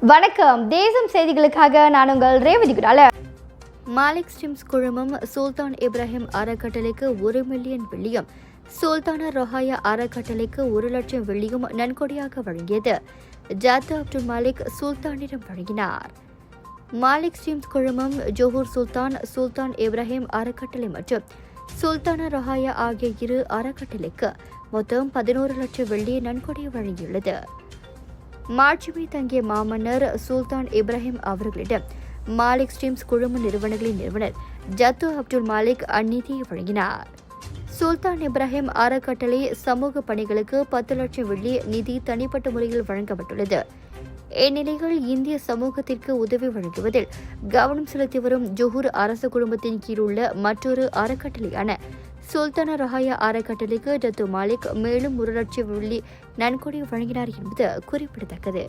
வணக்கம். தேசம் செய்திகளுக்காக நான் உங்கள் ரேவதி குடால. மாலிக் ஸ்டிம்ஸ் குழுமம் சுல்தான் இப்ராஹிம் அறக்கட்டளைக்கு ஒரு மில்லியன் வெள்ளியும் சுல்தானா ரொஹாயா அறக்கட்டளைக்கு ஒரு லட்சம் வெள்ளியும் நன்கொடையாக வழங்கியது. ஜாத்து அப்துல் மாலிக் சுல்தானிடம் வழங்கினார். மாலிக் ஸ்டிம்ஸ் குழுமம் ஜோஹூர் சுல்தான் சுல்தான் இப்ராஹிம் அறக்கட்டளை மற்றும் சுல்தானா ரொஹாயா ஆகிய இரு அறக்கட்டளைக்கு மொத்தம் பதினோரு லட்சம் வெள்ளி நன்கொடை வழங்கியுள்ளது. மாட்சிமை தங்கிய மாமன்னர் சுல்தான் இப்ராஹிம் அவர்களிடம் மாலிக் ஸ்ட்ரீம்ஸ் குழும நிறுவனங்களின் நிறுவனர் ஜத்து அப்துல் மாலிக் அந்நிதியை வழங்கினார். சுல்தான் இப்ராஹிம் அறக்கட்டளை சமூக பணிகளுக்கு பத்து லட்சம் வெள்ளி நிதி தனிப்பட்ட முறையில் வழங்கப்பட்டுள்ளது. இந்நிலையில் இந்திய சமூகத்திற்கு உதவி வழங்குவதில் கவனம் செலுத்தி வரும் ஜொஹூர் அரச குடும்பத்தின் கீழ் உள்ள மற்றொரு அறக்கட்டளையான சுல்தான ரஹாயா அறக்கட்டளைக்கு டத்து மாலிக் மேலும் ஒரு லட்சம் வெள்ளி நன்கொடை வழங்கினார் என்பது குறிப்பிடத்தக்கது.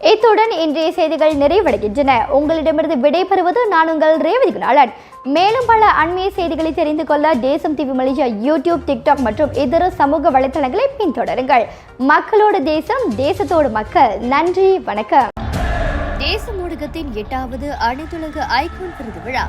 இத்துடன் இன்றைய செய்திகள் நிறைவடைகின்றன. உங்களிடமிருந்து விடைபெறுவது நான் உங்கள் ரேவதி குணாளன். மேலும் பல அண்மைய செய்திகளை தெரிந்து கொள்ள தேசம் டிவி மலேசியா யூடியூப் டிக்டாக் மற்றும் இதர சமூக வலைத்தளங்களை பின்தொடருங்கள். மக்களோடு தேசம் தேசத்தோடு மக்கள். நன்றி வணக்கம். தேச ஊடகத்தின் எட்டாவது அனைத்துலக ஐகோன் விருது விழா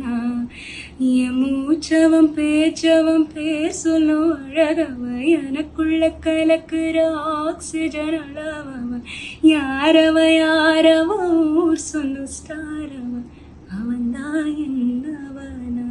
என் மூச்சவம் பேச்சவம் பேசணும் சொல்லும் அழகவன் எனக்குள்ள கலக்குற ஆக்சிஜன் அளவவன் யாரவ யாரவ ஊர் சொல்லும் ஸ்டாரவன் அவன் தான் என்னவனா?